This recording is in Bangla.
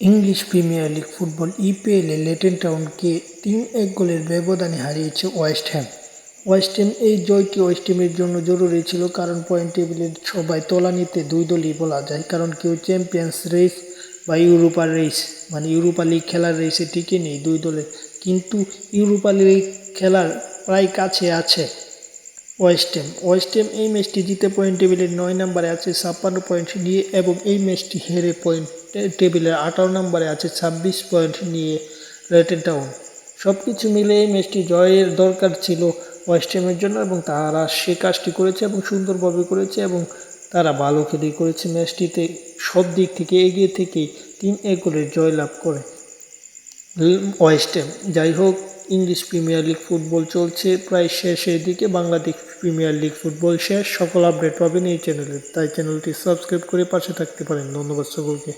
ইংলিশ প্রিমিয়ার লিগ ফুটবল ইপিএলে লেটেন টাউনকে তিন এক গোলের ব্যবধানে হারিয়েছে ওয়েস্ট হ্যাম। ওয়েস্ট হ্যাম এই জয়টি ওয়েস্ট হ্যামের জন্য জরুরি ছিল কারণ পয়েন্ট টেবিলের সবাই তলানিতে দুই দলই বলা যায়, কারণ কেউ চ্যাম্পিয়ন্স রেস বা ইউরোপার রেস মানে ইউরোপা লিগ খেলার রেসে টিকে নেই দুই দলে। কিন্তু ইউরোপা লিগ খেলার প্রায় কাছে আছে ওয়েস্ট হ্যাম। ওয়েস্ট হ্যাম এই ম্যাচটি জিতে পয়েন্ট টেবিলের নয় নম্বরে আছে, ছাপ্পান্ন পয়েন্ট নিয়ে এবং এই ম্যাচটি হেরে পয়েন্ট টেবিলের আঠারো নম্বরে আছে ছাব্বিশ পয়েন্ট নিয়ে রেটেন টাউন। সব কিছু মিলে ম্যাচটি জয়ের দরকার ছিল ওয়েস্ট জন্য এবং তারা সে কাজটি করেছে এবং সুন্দরভাবে করেছে এবং তারা ভালো খেলেই করেছে ম্যাচটিতে। সব দিক থেকে এগিয়ে থেকে তিন এক গোলের জয়লাভ করে ওয়েস্ট যাই হোক, ইংলিশ প্রিমিয়ার লিগ ফুটবল চলছে প্রায় শেষের দিকে। বাংলাদেশ প্রিমিয়ার লিগ ফুটবল শেষ। সকল আপডেট পাবেন এই চ্যানেলে। তাই চ্যানেলটি সাবস্ক্রাইব করে পাশে থাকতে পারেন। ধন্যবাদ সকলকে।